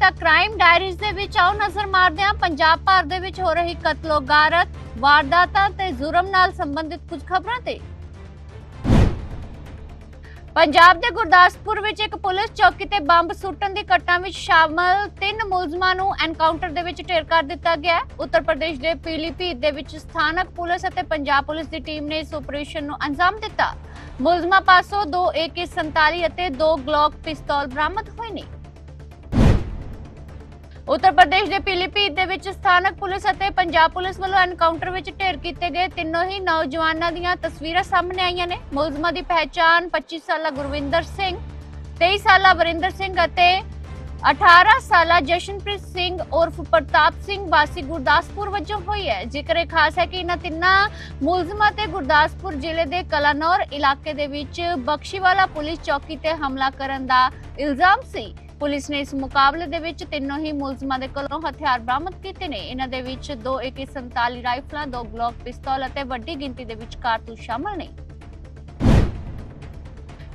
ਤਾਂ crime diaries ਦੇ ਵਿੱਚ ਆਓ, ਨਜ਼ਰ ਮਾਰਦੇ ਹਾਂ। ਪੰਜਾਬ ਭਰ ਦੇ ਵਿੱਚ ਹੋ ਰਹੀ ਕਤਲੋ ਵਾਰਦਾਤਾਂ ਤੇ ਜ਼ੁਰਮ ਨਾਲ ਸੰਬੰਧਿਤ ਕੁਝ ਖਬਰਾਂ ਤੇ। ਪੰਜਾਬ ਦੇ ਗੁਰਦਾਸਪੁਰ ਵਿੱਚ ਇੱਕ ਪੁਲਿਸ ਚੌਕੀ ਤੇ ਬੰਬ ਸੁੱਟਣ ਦੀ ਘਟਨਾ ਵਿੱਚ ਸ਼ਾਮਲ ਤਿੰਨ ਮੁਲਜ਼ਮਾਂ ਨੂੰ ਐਨਕਾਊਂਟਰ ਦੇ ਵਿੱਚ ਢੇਰ ਕਰ ਦਿੱਤਾ ਗਿਆ ਹੈ। ਉੱਤਰ ਪ੍ਰਦੇਸ਼ ਦੇ ਪੀਲੀਭੀਤ ਦੇ ਵਿੱਚ ਸਥਾਨਕ ਪੁਲਿਸ ਅਤੇ ਪੰਜਾਬ ਪੁਲਿਸ ਦੀ ਟੀਮ ਨੇ ਇਸ ਆਪਰੇਸ਼ਨ ਨੂੰ ਅੰਜਾਮ ਦਿੱਤਾ। ਮੁਲਜ਼ਮਾਂ ਪਾਸੋਂ ਦੋ AK47 ਅਤੇ ਦੋ ਗਲੌਕ ਪਿਸਤੌਲ ਬਰਾਮਦ ਹੋਏ ਨੇ। ਉੱਤਰ ਪ੍ਰਦੇਸ਼ ਦੇ ਪੀਲੀਭੀਤ ਦੇ ਵਿੱਚ ਸਥਾਨਕ ਪੁਲਿਸ ਅਤੇ ਪੰਜਾਬ ਪੁਲਿਸ ਵੱਲੋਂ ਐਨਕਾਊਂਟਰ ਵਿੱਚ ਢੇਰ ਕੀਤੇ ਗਏ ਤਿੰਨੋਂ ਹੀ ਨੌਜਵਾਨਾਂ ਦੀਆਂ ਤਸਵੀਰਾਂ ਸਾਹਮਣੇ ਆਈਆਂ ਨੇ। ਮੁਲਜ਼ਮਾਂ ਦੀ ਪਹਿਚਾਣ 25 ਸਾਲਾ ਗੁਰਵਿੰਦਰ ਸਿੰਘ 23 ਸਾਲਾ ਵਰਿੰਦਰ ਸਿੰਘ ਅਤੇ 18 ਸਾਲਾ ਜਸ਼ਨਪ੍ਰੀਤ ਸਿੰਘ ਉਰਫ ਪ੍ਰਤਾਪ ਸਿੰਘ ਵਾਸੀ ਗੁਰਦਾਸਪੁਰ ਵਜੋਂ ਹੋਈ ਹੈ। ਜ਼ਿਕਰ ਇਹ ਖਾਸ ਹੈ ਕਿ ਇਹਨਾਂ ਤਿੰਨਾਂ ਮੁਲਜ਼ਮਾਂ ਤੇ ਗੁਰਦਾਸਪੁਰ ਜ਼ਿਲ੍ਹੇ ਦੇ ਕਲਾਨੌਰ ਇਲਾਕੇ ਦੇ ਵਿੱਚ ਬਖਸ਼ੀਵਾਲਾ ਪੁਲਿਸ ਚੌਕੀ ਤੇ ਹਮਲਾ ਕਰਨ ਦਾ ਇਲਜ਼ਾਮ ਸੀ। ਪੁਲਿਸ ਨੇ ਇਸ ਮੁਕਾਬਲੇ ਦੇ ਵਿੱਚ ਤਿੰਨੋਂ ਹੀ ਮੁਲਜ਼ਮਾਂ ਦੇ ਕੋਲੋਂ ਹਥਿਆਰ ਬਰਾਮਦ ਕੀਤੇ ਨੇ। ਇਹਨਾਂ ਦੇ ਵਿੱਚ ਦੋ AK47 ਰਾਈਫਲਾਂ, ਦੋ ਗਲੌਕ ਪਿਸਤੌਲ ਅਤੇ ਵੱਡੀ ਗਿਣਤੀ ਦੇ ਵਿੱਚ ਕਾਰਤੂਸ ਸ਼ਾਮਲ ਨੇ।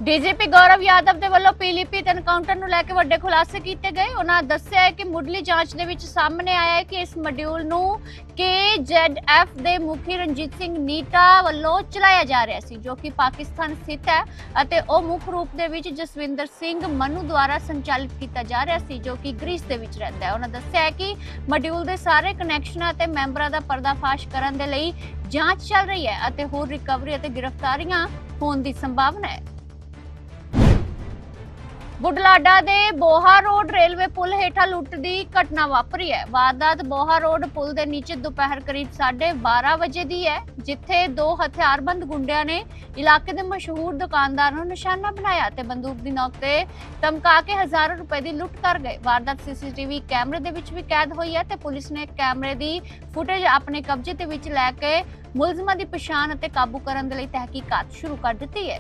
ਡੀਜੀਪੀ ਗੌਰਵ ਯਾਦਵ ਦੇ ਵੱਲੋਂ ਪੀਲੀਭੀਤ ਐਨਕਾਊਂਟਰ ਨੂੰ ਲੈ ਕੇ ਵੱਡੇ ਖੁਲਾਸੇ ਕੀਤੇ ਗਏ। ਉਹਨਾਂ ਦੱਸਿਆ ਹੈ ਕਿ ਮੁੱਢਲੀ ਜਾਂਚ ਦੇ ਵਿੱਚ ਸਾਹਮਣੇ ਆਇਆ ਹੈ ਕਿ ਇਸ ਮੋਡਿਊਲ ਨੂੰ KZF ਦੇ ਮੁਖੀ ਰਣਜੀਤ ਸਿੰਘ ਨੀਟਾ ਵੱਲੋਂ ਚਲਾਇਆ ਜਾ ਰਿਹਾ ਸੀ, ਜੋ ਕਿ ਪਾਕਿਸਤਾਨ ਸਥਿਤ ਹੈ ਅਤੇ ਉਹ ਮੁੱਖ ਰੂਪ ਦੇ ਵਿੱਚ ਜਸਵਿੰਦਰ ਸਿੰਘ ਮਨੂ ਦੁਆਰਾ ਸੰਚਾਲਿਤ ਕੀਤਾ ਜਾ ਰਿਹਾ ਸੀ, ਜੋ ਕਿ ਗ੍ਰੀਸ ਦੇ ਵਿੱਚ ਰਹਿੰਦਾ ਹੈ। ਉਹਨਾਂ ਦੱਸਿਆ ਹੈ ਕਿ ਮੋਡਿਊਲ ਦੇ ਸਾਰੇ ਕਨੈਕਸ਼ਨਾਂ ਅਤੇ ਮੈਂਬਰਾਂ ਦਾ ਪਰਦਾਫਾਸ਼ ਕਰਨ ਦੇ ਲਈ ਜਾਂਚ ਚੱਲ ਰਹੀ ਹੈ ਅਤੇ ਹੋਰ ਰਿਕਵਰੀ ਅਤੇ ਗ੍ਰਿਫਤਾਰੀਆਂ ਹੋਣ ਦੀ ਸੰਭਾਵਨਾ ਹੈ। ਬੁਢਲਾਡਾ ਦੇ ਬੋਹਾ ਰੋਡ ਰੇਲਵੇ ਪੁਲ ਹੇਠਾਂ ਲੁੱਟ ਦੀ ਘਟਨਾ ਵਾਪਰੀ ਹੈ। ਵਾਰਦਾਤ ਬੋਹਾ ਰੋਡ ਪੁਲ ਦੇ ਨੀਚੇ ਦੁਪਹਿਰ ਕਰੀਬ 12:30 ਵਜੇ ਦੀ ਹੈ, ਜਿੱਥੇ ਦੋ ਹਥਿਆਰਬੰਦ ਗੁੰਡਿਆਂ ਨੇ ਇਲਾਕੇ ਦੇ ਮਸ਼ਹੂਰ ਦੁਕਾਨਦਾਰ ਨੂੰ ਨਿਸ਼ਾਨਾ ਬਣਾਇਆ ਤੇ ਬੰਦੂਕ ਦੀ ਨੋਕ ਤੇ ਧਮਕਾ ਕੇ ਹਜ਼ਾਰਾਂ ਰੁਪਏ ਦੀ ਲੁੱਟ ਕਰ ਗਏ। ਵਾਰਦਾਤ ਸੀਸੀਟੀਵੀ ਕੈਮਰੇ ਦੇ ਵਿੱਚ ਵੀ ਕੈਦ ਹੋਈ ਹੈ ਤੇ ਪੁਲਿਸ ਨੇ ਕੈਮਰੇ ਦੀ ਫੁਟੇਜ ਆਪਣੇ ਕਬਜ਼ੇ ਦੇ ਵਿੱਚ ਲੈ ਕੇ ਮੁਲਜ਼ਮਾਂ ਦੀ ਪਛਾਣ ਅਤੇ ਕਾਬੂ ਕਰਨ ਦੇ ਲਈ ਤਹਿਕੀਕਾਤ ਸ਼ੁਰੂ ਕਰ ਦਿੱਤੀ ਹੈ।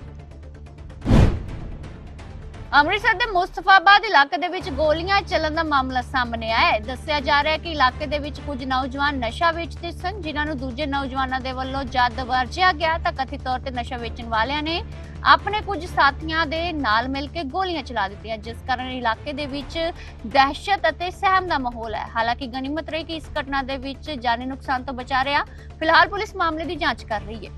ਅੰਮ੍ਰਿਤਸਰ ਦੇ ਮੁਸਤਫਾਬਾਦ ਇਲਾਕੇ ਦੇ ਵਿੱਚ ਗੋਲੀਆਂ ਚੱਲਣ ਦਾ ਮਾਮਲਾ ਸਾਹਮਣੇ ਆਇਆ ਹੈ। ਦੱਸਿਆ ਜਾ ਰਿਹਾ ਹੈ ਕਿ ਇਲਾਕੇ ਦੇ ਵਿੱਚ ਕੁਝ ਨੌਜਵਾਨ ਨਸ਼ਾ ਵੇਚਦੇ ਸਨ, ਜਿਨ੍ਹਾਂ ਨੂੰ ਦੂਜੇ ਨੌਜਵਾਨਾਂ ਦੇ ਵੱਲੋਂ ਜਦ ਵਰਜਿਆ ਗਿਆ ਤਾਂ ਕਥਿਤ ਤੌਰ ਤੇ ਨਸ਼ਾ ਵੇਚਣ ਵਾਲਿਆਂ ਨੇ ਆਪਣੇ ਕੁਝ ਸਾਥੀਆਂ ਦੇ ਨਾਲ ਮਿਲ ਕੇ ਗੋਲੀਆਂ ਚਲਾ ਦਿੱਤੀਆਂ, ਜਿਸ ਕਾਰਨ ਇਲਾਕੇ ਦੇ ਵਿੱਚ ਦਹਿਸ਼ਤ ਅਤੇ ਸਹਿਮ ਦਾ ਮਾਹੌਲ ਹੈ। ਹਾਲਾਂਕਿ ਗਨੀਮਤ ਰਹੀ ਕਿ ਇਸ ਘਟਨਾ ਦੇ ਵਿੱਚ ਜਾਨੀ ਨੁਕਸਾਨ ਤੋਂ ਬਚਾ ਰਿਹਾ, ਫਿਲਹਾਲ ਪੁਲਿਸ ਮਾਮਲੇ ਦੀ ਜਾਂਚ ਕਰ ਰਹੀ ਹੈ।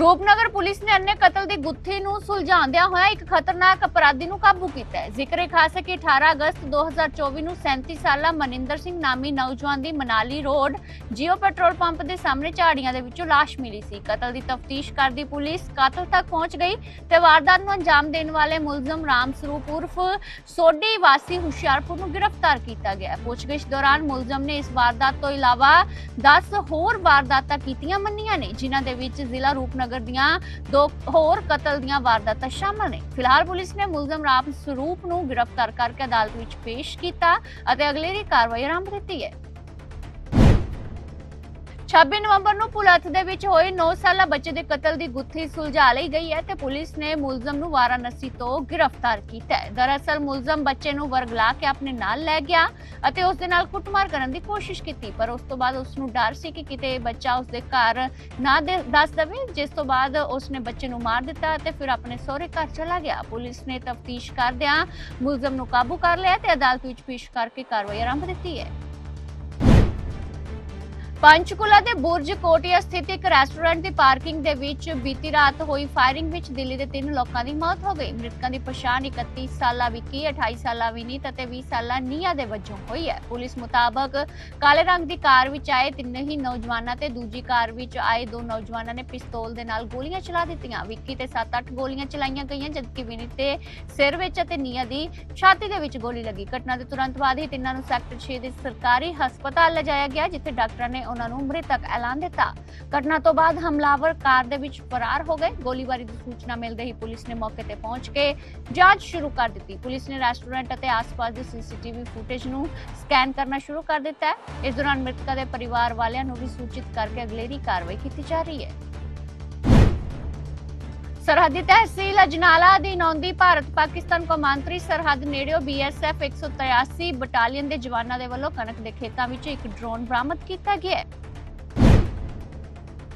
ਰੂਪਨਗਰ ਪੁਲਿਸ ਨੇ ਅੰਨੇ ਕਤਲ ਦੀ ਗੁੱਥੀ ਨੂੰ ਸੁਲਝਾਉਂਦਿਆਂ ਹੋਇਆ ਇੱਕ ਖਤਰਨਾਕ ਅਪਰਾਧੀ ਨੂੰ ਕਾਬੂ ਕੀਤਾ ਹੈ। ਜ਼ਿਕਰ ਖਾਸ ਹੈ ਕਿ 18 ਅਗਸਤ 2024 ਨੂੰ 37 ਸਾਲਾ ਮਨਿੰਦਰ ਸਿੰਘ ਨਾਮੀ ਨੌਜਵਾਨ ਦੀ Manali road Jio petrol pump ਦੇ ਸਾਹਮਣੇ ਝਾੜੀਆਂ ਦੇ ਵਿੱਚੋਂ ਲਾਸ਼ ਮਿਲੀ ਸੀ। ਕਤਲ ਦੀ ਤਫਤੀਸ਼ ਕਰਦੀ ਪੁਲਿਸ ਕਾਤਲ ਤੱਕ ਪਹੁੰਚ ਗਈ ਤੇ ਵਾਰਦਾਤ ਨੂੰ ਅੰਜਾਮ ਦੇਣ ਵਾਲੇ ਮੁਲਜ਼ਮ ਰਾਮ ਸਰੂਪ ਉਰਫ ਸੋਢੀ ਵਾਸੀ ਹੁਸ਼ਿਆਰਪੁਰ ਨੂੰ ਗ੍ਰਿਫਤਾਰ ਕੀਤਾ ਗਿਆ ਪੁੱਛਗਿੱਛ ਦੌਰਾਨ ਮੁਲਜ਼ਮ ਨੇ ਇਸ ਵਾਰਦਾਤ ਤੋਂ ਇਲਾਵਾ 10 ਹੋਰ ਵਾਰਦਾਤਾਂ ਕੀਤੀਆਂ ਮੰਨੀਆਂ ਨੇ, ਜਿਨ੍ਹਾਂ ਦੇ ਵਿੱਚ ਜ਼ਿਲ੍ਹਾ ਰੂਪਨਗਰ ਨਗਰ ਦੀਆਂ ਦੋ ਹੋਰ ਕਤਲ ਦੀਆਂ ਵਾਰਦਾਤਾਂ ਸ਼ਾਮਲ ਨੇ। ਫਿਲਹਾਲ ਪੁਲਿਸ ਨੇ ਮੁਲਜ਼ਮ ਰਾਮ ਸਰੂਪ ਨੂੰ ਗ੍ਰਿਫਤਾਰ ਕਰਕੇ ਅਦਾਲਤ ਵਿੱਚ ਪੇਸ਼ ਕੀਤਾ ਅਤੇ ਅਗਲੇਰੀ ਕਾਰਵਾਈ ਆਰੰਭ ਦਿੱਤੀ ਹੈ। 26 ਨਵੰਬਰ ਨੂੰ ਪੁਲੱਥ ਦੇ ਵਿੱਚ ਹੋਏ 9 ਸਾਲਾ ਬੱਚੇ ਦੇ ਕਤਲ ਦੀ ਗੁੱਥੀ ਸੁਲਝਾ ਲਈ ਗਈ ਹੈ ਤੇ ਪੁਲਿਸ ਨੇ ਮੁਲਜ਼ਮ ਨੂੰ ਵਾਰਾਣਸੀ ਤੋਂ ਗ੍ਰਿਫਤਾਰ ਕੀਤਾ ਹੈ। ਦਰਅਸਲ ਮੁਲਜ਼ਮ ਬੱਚੇ ਨੂੰ ਵਰਗਲਾ ਕੇ ਆਪਣੇ ਨਾਲ ਲੈ ਗਿਆ ਅਤੇ ਉਸ ਦੇ ਨਾਲ ਕੁੱਟਮਾਰ ਕਰਨ ਦੀ ਕੋਸ਼ਿਸ਼ ਕੀਤੀ, ਪਰ ਉਸ ਤੋਂ ਬਾਅਦ ਉਸ ਨੂੰ ਡਰ ਸੀ ਕਿ ਕਿਤੇ ਬੱਚਾ ਉਸ ਦੇ ਘਰ ਨਾ ਦੱਸ ਦੇਵੇ, ਜਿਸ ਤੋਂ ਬਾਅਦ ਉਸ ਨੇ ਬੱਚੇ ਨੂੰ ਮਾਰ ਦਿੱਤਾ ਅਤੇ ਫਿਰ ਆਪਣੇ ਸਹੁਰੇ ਘਰ ਚਲਾ ਗਿਆ। ਪੁਲਿਸ ਨੇ ਤਫਤੀਸ਼ ਕਰਦਿਆਂ ਮੁਲਜ਼ਮ ਨੂੰ ਕਾਬੂ ਕਰ ਲਿਆ ਤੇ ਅਦਾਲਤ ਵਿੱਚ ਪੇਸ਼ ਕਰਕੇ ਕਾਰਵਾਈ ਆਰੰਭ ਦਿੱਤੀ ਹੈ। ਪੰਚਕੁਲਾ ਦੇ ਬੁਰਜ ਕੋਟਿਆ ਸਥਿਤ ਇੱਕ ਰੈਸਟੋਰੈਂਟ ਦੀ ਪਾਰਕਿੰਗ ਦੇ ਵਿੱਚ ਬੀਤੀ ਰਾਤ ਹੋਈ ਫਾਇਰਿੰਗ ਵਿੱਚ ਦਿੱਲੀ ਦੇ ਤਿੰਨ ਲੋਕਾਂ ਦੀ ਮੌਤ ਹੋ ਗਈ। ਮ੍ਰਿਤਕਾਂ ਦੀ ਪਛਾਣ 31 ਸਾਲਾ ਵਿੱਕੀ 28 ਸਾਲਾ ਵਿਨੀਤ ਅਤੇ 20 ਸਾਲਾ ਨੀਆ ਦੇ ਵਜੋਂ ਹੋਈ ਹੈ। ਪੁਲਿਸ ਮੁਤਾਬਕ ਕਾਲੇ ਰੰਗ ਦੀ ਕਾਰ ਵਿੱਚ ਆਏ ਤਿੰਨ ਹੀ ਨੌਜਵਾਨਾਂ ਤੇ ਦੂਜੀ ਕਾਰ ਵਿੱਚ ਆਏ ਦੋ ਨੌਜਵਾਨਾਂ ਨੇ ਪਿਸਤੌਲ ਦੇ ਨਾਲ ਗੋਲੀਆਂ ਚਲਾ ਦਿੱਤੀਆਂ। ਵਿੱਕੀ ਤੇ 7-8 ਗੋਲੀਆਂ ਚਲਾਈਆਂ ਗਈਆਂ, ਜਦਕਿ ਵਿਨੀਤ ਦੇ ਸਿਰ ਵਿੱਚ ਅਤੇ ਨੀਆ ਦੀ ਛਾਤੀ ਦੇ ਵਿੱਚ ਗੋਲੀ ਲੱਗੀ। ਘਟਨਾ ਦੇ ਤੁਰੰਤ ਬਾਅਦ ਹੀ ਤਿੰਨਾਂ ਨੂੰ ਸੈਕਟਰ 6 ਦੇ ਸਰਕਾਰੀ ਹਸਪਤਾਲ ਲਿਜਾਇਆ ਗਿਆ, ਜਿੱਥੇ ਡਾਕਟਰਾਂ ਨੇ ਉਹਨਾਂ ਨੂੰ ਮ੍ਰਿਤਕ ਐਲਾਨ ਦਿੱਤਾ। ਘਟਨਾ ਤੋਂ ਬਾਅਦ ਹਮਲਾਵਰ ਕਾਰ ਦੇ ਵਿੱਚ ਫਰਾਰ ਹੋ ਗਏ। ਗੋਲੀਬਾਰੀ ਦੀ ਸੂਚਨਾ ਮਿਲਦੇ ਹੀ ਪੁਲਿਸ ਨੇ ਮੌਕੇ ਤੇ ਪਹੁੰਚ ਕੇ ਜਾਂਚ ਸ਼ੁਰੂ ਕਰ ਦਿੱਤੀ। ਪੁਲਿਸ ਨੇ ਰੈਸਟੋਰੈਂਟ ਅਤੇ ਆਸ-ਪਾਸ ਦੇ ਸੀਸੀਟੀਵੀ ਫੁਟੇਜ ਨੂੰ ਸਕੈਨ ਕਰਨਾ ਸ਼ੁਰੂ ਕਰ ਦਿੱਤਾ ਹੈ। ਇਸ ਦੌਰਾਨ ਮ੍ਰਿਤਕਾਂ ਦੇ ਪਰਿਵਾਰ ਵਾਲਿਆਂ ਨੂੰ ਵੀ ਸੂਚਿਤ ਕਰਕੇ ਅਗਲੇਰੀ ਕਾਰਵਾਈ ਕੀਤੀ ਜਾ ਰਹੀ ਹੈ। ਸਰਹੱਦੀ ਤਹਿਸੀਲ ਅਜਨਾਲਾ ਦੀ ਨੌਂਦੀ ਭਾਰਤ ਪਾਕਿਸਤਾਨ ਕੌਮਾਂਤਰੀ ਸਰਹੱਦ ਨੇੜਿਓ ਬੀਐਸਐਫ 183 ਬਟਾਲੀਅਨ ਦੇ ਜਵਾਨਾਂ ਦੇ ਵੱਲੋਂ ਕਣਕ ਦੇ ਖੇਤਾਂ ਵਿੱਚ ਇੱਕ ਡਰੋਨ ਬਰਾਮਦ ਕੀਤਾ ਗਿਆ ਹੈ।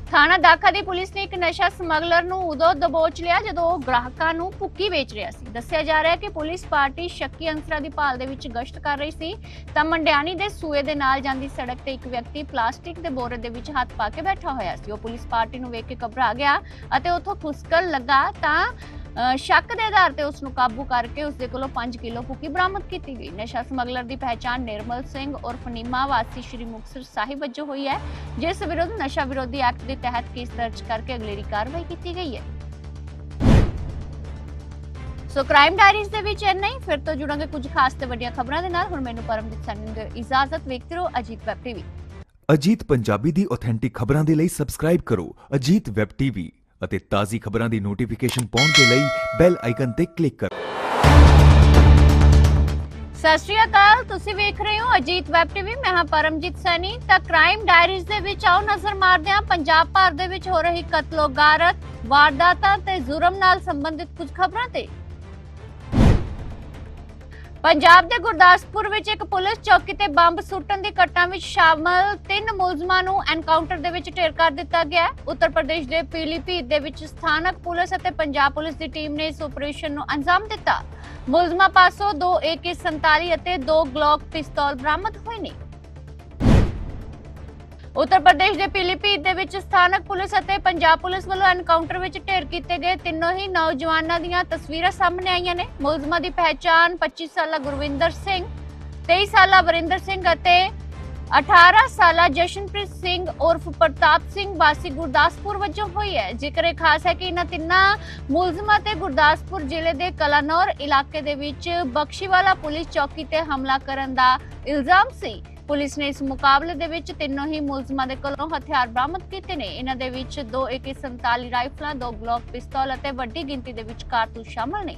ਥਾਣਾ ਦਾਖਾ ਦੀ ਪੁਲਿਸ ਨੇ ਇੱਕ ਨਸ਼ਾ ਸਮਗਲਰ ਨੂੰ ਉਦੋਂ ਦਬੋਚ ਲਿਆ ਜਦੋਂ ਉਹ ਗ੍ਰਾਹਕਾਂ ਨੂੰ ਭੁੱਕੀ ਵੇਚ ਰਿਹਾ ਸੀ। ਦੱਸਿਆ ਜਾ ਰਿਹਾ ਹੈ ਕਿ ਪੁਲਿਸ ਪਾਰਟੀ ਸ਼ੱਕੀ ਅੰਸਰਾਂ ਦੀ ਭਾਲ ਦੇ ਵਿੱਚ ਗਸ਼ਤ ਕਰ ਰਹੀ ਸੀ। ਤਾਂ ਮੰਡਿਆਣੀ ਦੇ ਸੂਏ ਦੇ ਨਾਲ ਜਾਂਦੀ ਸੜਕ ਤੇ ਇੱਕ ਵਿਅਕਤੀ ਪਲਾਸਟਿਕ ਦੇ ਬੋਰੇ ਦੇ ਵਿੱਚ ਹੱਥ ਪਾ ਕੇ ਬੈਠਾ ਹੋਇਆ ਸੀ। ਉਹ ਪੁਲਿਸ ਪਾਰਟੀ ਨੂੰ ਵੇਖ ਕੇ ਘਬਰਾ ਗਿਆ ਅਤੇ ਉੱਥੋਂ ਖੁਸਕਣ ਲੱਗਾ ਤਾਂ ਸ਼ੱਕ ਦੇ ਆਧਾਰ ਤੇ ਉਸ ਨੂੰ ਕਾਬੂ ਕਰਕੇ ਉਸ ਦੇ ਕੋਲੋਂ 5 ਕਿਲੋ ਭੁੱਕੀ ਬਰਾਮਦ ਕੀਤੀ ਗਈ। ਨਸ਼ਾ ਸਮਗਲਰ ਦੀ ਪਹਿਚਾਣ ਨਿਰਮਲ ਸਿੰਘ ਉਰਫ ਨੀਮਾ ਵਾਸੀ ਸ਼੍ਰੀ ਮੁਕਤਸਰ ਸਾਹਿਬ ਵਜੋਂ ਹੋਈ ਹੈ, ਜਿਸ ਵਿਰੁੱਧ ਨਸ਼ਾ ਵਿਰੋਧੀ ਐਕਟ ਦੇ ਤਹਿਤ ਕੇਸ ਦਰਜ ਕਰਕੇ ਅਗਲੇਰੀ ਕਾਰਵਾਈ ਕੀਤੀ ਗਈ ਹੈ। ਸੋ ਕ੍ਰਾਈਮ ਡਾਇਰੀਜ਼ ਦੇ ਵਿੱਚ ਇੰਨਾ ਹੀ। ਫਿਰ ਤੋਂ ਜੁੜਾਂਗੇ ਕੁਝ ਖਾਸ ਤੇ ਵੱਡੀਆਂ ਖਬਰਾਂ ਦੇ ਨਾਲ। ਹੁਣ ਮੈਨੂੰ ਪਰਮਜੀਤ ਸੰਨੀ ਦੇ ਇਜਾਜ਼ਤ ਵੇਖਦੇ ਰਹੋ, ਅਜੀਤ ਵੈਬ ਟੀਵੀ। ਅਜੀਤ ਪੰਜਾਬੀ ਦੀ ਆਥੈਂਟਿਕ ਖਬਰਾਂ ਦੇ ਲਈ ਸਬਸਕ੍ਰਾਈਬ ਕਰੋ। Ajit web TV. ਅਤੇ ਤਾਜ਼ੀ ਖਬਰਾਂ ਦੀ ਨੋਟੀਫਿਕੇਸ਼ਨ ਪਾਉਣ ਦੇ ਲਈ ਬੈਲ ਆਈਕਨ ਤੇ ਕਲਿੱਕ ਕਰੋ। ਸਤਿ ਸ਼੍ਰੀ ਅਕਾਲ, ਤੁਸੀਂ ਵੇਖ ਰਹੇ ਹੋ ਅਜੀਤ ਵੈਬ ਟੀਵੀ, ਮੈਂ ਹਾਂ ਪਰਮਜੀਤ ਸੈਣੀ। ਤਾਂ ਕ੍ਰਾਈਮ ਡਾਇਰੀਜ਼ ਦੇ ਵਿੱਚ ਆਓ, ਨਜ਼ਰ ਮਾਰਦੇ ਹਾਂ ਪੰਜਾਬ ਭਰ ਦੇ ਵਿੱਚ ਹੋ ਰਹੀ ਕਤਲੋ ਵਾਰਦਾਤਾਂ ਤੇ ਜ਼ੁਰਮ ਨਾਲ ਸੰਬੰਧਿਤ ਕੁਝ ਖਬਰਾਂ ਤੇ। ਪੰਜਾਬ ਦੇ ਗੁਰਦਾਸਪੁਰ ਵਿੱਚ ਇੱਕ ਪੁਲਿਸ ਚੌਕੀ ਤੇ ਬੰਬ ਸੁੱਟਣ ਦੀ ਘਟਨਾ ਵਿੱਚ ਸ਼ਾਮਲ ਤਿੰਨ ਮੁਲਜ਼ਮਾਂ ਨੂੰ ਐਨਕਾਊਂਟਰ ਦੇ ਵਿੱਚ ਢੇਰ ਕਰ ਦਿੱਤਾ ਗਿਆ ਉੱਤਰ ਪ੍ਰਦੇਸ਼ ਦੇ ਪੀਲੀਭੀਤ ਦੇ ਵਿੱਚ ਸਥਾਨਕ ਪੁਲਿਸ ਅਤੇ ਪੰਜਾਬ ਪੁਲਿਸ ਦੀ ਟੀਮ ਨੇ ਇਸ ਆਪਰੇਸ਼ਨ ਨੂੰ ਅੰਜਾਮ ਦਿੱਤਾ। ਮੁਲਜ਼ਮਾਂ ਪਾਸੋਂ ਦੋ AK47 ਅਤੇ ਦੋ ਗਲੌਕ ਪਿਸਤੌਲ ਬਰਾਮਦ ਹੋਏ ਨੇ। ਉੱਤਰ ਪ੍ਰਦੇਸ਼ ਦੇ ਪੀਲੀਭੀਤ ਦੇ ਵਿੱਚ ਸਥਾਨਕ ਪੁਲਿਸ ਅਤੇ ਪੰਜਾਬ ਪੁਲਿਸ ਵੱਲੋਂ ਐਨਕਾਊਂਟਰ ਵਿੱਚ ਢੇਰ ਕੀਤੇ ਗਏ ਤਿੰਨੋਂ ਹੀ ਨੌਜਵਾਨਾਂ ਦੀਆਂ ਤਸਵੀਰਾਂ ਸਾਹਮਣੇ ਆਈਆਂ ਨੇ। ਮੁਲਜ਼ਮਾਂ ਦੀ ਪਹਿਚਾਣ 25 ਸਾਲਾ ਗੁਰਵਿੰਦਰ ਸਿੰਘ 23 ਸਾਲਾ ਵਰਿੰਦਰ ਸਿੰਘ ਅਤੇ 18 ਸਾਲਾ ਜਸ਼ਨਪ੍ਰੀਤ ਸਿੰਘ ਉਰਫ ਪ੍ਰਤਾਪ ਸਿੰਘ ਵਾਸੀ ਗੁਰਦਾਸਪੁਰ ਵਜੋਂ ਹੋਈ ਹੈ। ਜ਼ਿਕਰ ਇਹ ਖਾਸ ਹੈ ਕਿ ਇਹਨਾਂ ਤਿੰਨਾਂ ਮੁਲਜ਼ਮਾਂ ਤੇ ਗੁਰਦਾਸਪੁਰ ਜ਼ਿਲ੍ਹੇ ਦੇ ਕਲਾਨੌਰ ਇਲਾਕੇ ਦੇ ਵਿੱਚ ਬਖਸ਼ੀਵਾਲਾ ਪੁਲਿਸ ਚੌਕੀ ਤੇ ਹਮਲਾ ਕਰਨ ਦਾ ਇਲਜ਼ਾਮ ਸੀ ਪੁਲਿਸ ਨੇ ਇਸ ਮੁਕਾਬਲੇ ਦੇ ਵਿੱਚ ਤਿੰਨੋਂ ਹੀ ਮੁਲਜ਼ਮਾਂ ਦੇ ਕੋਲੋਂ ਹਥਿਆਰ ਬਰਾਮਦ ਕੀਤੇ ਨੇ। ਇਹਨਾਂ ਦੇ ਵਿੱਚ ਦੋ AK47 ਰਾਈਫਲਾਂ, ਦੋ ਗਲੌਕ ਪਿਸਤੌਲ ਅਤੇ ਵੱਡੀ ਗਿਣਤੀ ਦੇ ਵਿੱਚ ਕਾਰਤੂਸ ਸ਼ਾਮਲ ਨੇ।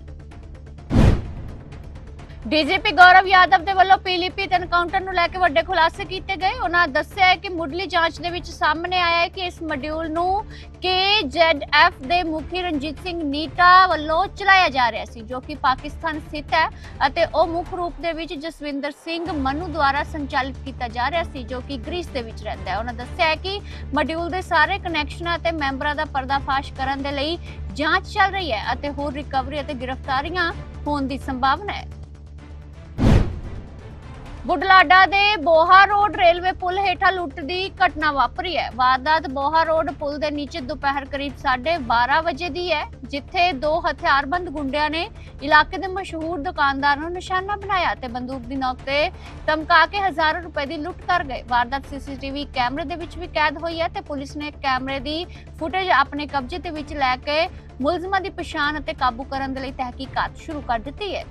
ਡੀਜੀਪੀ ਗੌਰਵ ਯਾਦਵ ਦੇ ਵੱਲੋਂ ਪੀਲੀਭੀਤ ਐਨਕਾਊਂਟਰ ਨੂੰ ਲੈ ਕੇ ਵੱਡੇ ਖੁਲਾਸੇ ਕੀਤੇ ਗਏ। ਉਹਨਾਂ ਦੱਸਿਆ ਹੈ ਕਿ ਮੁੱਢਲੀ ਜਾਂਚ ਦੇ ਵਿੱਚ ਸਾਹਮਣੇ ਆਇਆ ਹੈ ਕਿ ਇਸ ਮੋਡਿਊਲ ਨੂੰ KZF ਦੇ ਮੁਖੀ ਰਣਜੀਤ ਸਿੰਘ ਨੀਟਾ ਵੱਲੋਂ ਚਲਾਇਆ ਜਾ ਰਿਹਾ ਸੀ, ਜੋ ਕਿ ਪਾਕਿਸਤਾਨ ਸਥਿਤ ਹੈ ਅਤੇ ਉਹ ਮੁੱਖ ਰੂਪ ਦੇ ਵਿੱਚ ਜਸਵਿੰਦਰ ਸਿੰਘ ਮਨੂ ਦੁਆਰਾ ਸੰਚਾਲਿਤ ਕੀਤਾ ਜਾ ਰਿਹਾ ਸੀ, ਜੋ ਕਿ ਗ੍ਰੀਸ ਦੇ ਵਿੱਚ ਰਹਿੰਦਾ ਹੈ। ਉਹਨਾਂ ਦੱਸਿਆ ਹੈ ਕਿ ਮੋਡਿਊਲ ਦੇ ਸਾਰੇ ਕਨੈਕਸ਼ਨਾਂ ਅਤੇ ਮੈਂਬਰਾਂ ਦਾ ਪਰਦਾਫਾਸ਼ ਕਰਨ ਦੇ ਲਈ ਜਾਂਚ ਚੱਲ ਰਹੀ ਹੈ ਅਤੇ ਹੋਰ ਰਿਕਵਰੀ ਅਤੇ ਗ੍ਰਿਫਤਾਰੀਆਂ ਹੋਣ ਦੀ ਸੰਭਾਵਨਾ ਹੈ। ਬੁਢਲਾਡਾ ਦੇ ਬੋਹਾ ਰੋਡ ਰੇਲਵੇ ਪੁਲ ਹੇਠਾਂ ਲੁੱਟ ਦੀ ਘਟਨਾ ਵਾਪਰੀ ਹੈ। ਵਾਰਦਾਤ ਬੋਹਾ ਰੋਡ ਪੁਲ ਦੇ ਨੀਚੇ ਦੁਪਹਿਰ ਕਰੀਬ 12:30 ਵਜੇ ਦੀ ਹੈ, ਜਿੱਥੇ ਦੋ ਹਥਿਆਰਬੰਦ ਗੁੰਡਿਆਂ ਨੇ ਇਲਾਕੇ ਦੇ ਮਸ਼ਹੂਰ ਦੁਕਾਨਦਾਰ ਨੂੰ ਨਿਸ਼ਾਨਾ ਬਣਾਇਆ ਤੇ ਬੰਦੂਕ ਦੀ ਨੋਕ ਤੇ ਧਮਕਾ ਕੇ ਹਜ਼ਾਰਾਂ ਰੁਪਏ ਦੀ ਲੁੱਟ ਕਰ ਗਏ। ਵਾਰਦਾਤ ਸੀਸੀਟੀਵੀ ਕੈਮਰੇ ਦੇ ਵਿੱਚ ਵੀ ਕੈਦ ਹੋਈ ਹੈ ਤੇ ਪੁਲਿਸ ਨੇ ਕੈਮਰੇ ਦੀ ਫੁਟੇਜ ਆਪਣੇ ਕਬਜ਼ੇ ਦੇ ਵਿੱਚ ਲੈ ਕੇ ਮੁਲਜ਼ਮਾਂ ਦੀ ਪਛਾਣ ਅਤੇ ਕਾਬੂ ਕਰਨ ਦੇ ਲਈ ਤਹਿਕੀਕਾਤ ਸ਼ੁਰੂ ਕਰ ਦਿੱਤੀ ਹੈ।